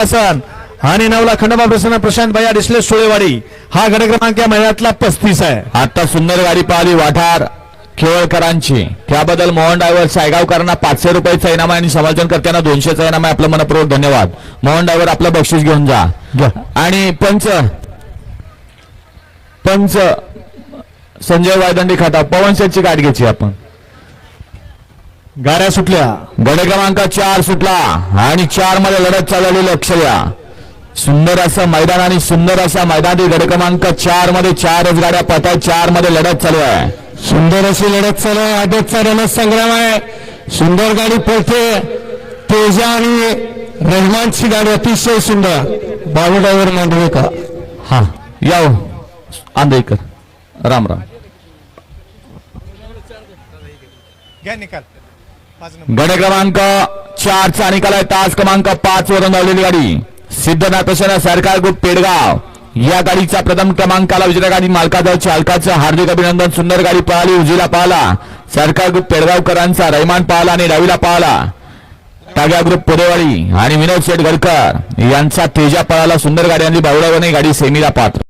हसन आणि नवला खंडोबा प्रसन्न प्रशांत भैया डिसले सुळेवाडी. हा गट क्रमांक या महिन्यातला पस्तीस आहे. आता सुंदर गाडी पाहिली वाठार केवळकरांची. त्याबद्दल मोहन ड्रायव्हर सायगावकरांना पाचशे रुपयाचा इनाम आणि समालोचनकर्त्यांना दोनशेचा इनाम आहे. आपलं मनपूर्वक धन्यवाद. मोहन ड्रायव्हर आपलं बक्षीस घेऊन जा. आणि पंच पंच संजय वायदंडी खाता. पवन शेठची गाडी घ्यायची आपण. गाड्या सुटल्या. गड क्रमांक चार सुटला आणि चारमध्ये लढत चालवली लक्ष द्या सुंदर असं मैदान आणि सुंदर असा मैदानी गड क्रमांक चारमध्ये चारच गाड्या पळत चारमध्ये लढत चालू आहे. सुंदर अशी लढत चालू आहे. आदेशचा रणत संग्राम आहे. सुंदर गाडी पळते. तेजा आणि रहमानची गाडी अतिशय सुंदर. बाबू ड्रायव्हर मांडवेकर हा या आंदेकर राम राम. घ्या निकाल. गड क्रमांक चारचा निकाल आहे तास क्रमांक पाच वरून धावलेली गाडी. सिद्धनाथ सेना सरकार ग्रुप पेडगाव. या गाडीचा प्रथम क्रमांकाला विजेत्या गाडी मालकाचं चालकाचं हार्दिक अभिनंदन. सुंदर गाडी पळाली उजीला पाहला. सरकार ग्रुप पेडगावकरांचा रैमान पाहला आणि डावीला पाहला. टाग्या ग्रुप पुरेवाडी आणि विनोद शेठ गडकर यांचा तेजा पळाला. सुंदर गाडी आणि बावडावणे गाडी सेमीला पात्र.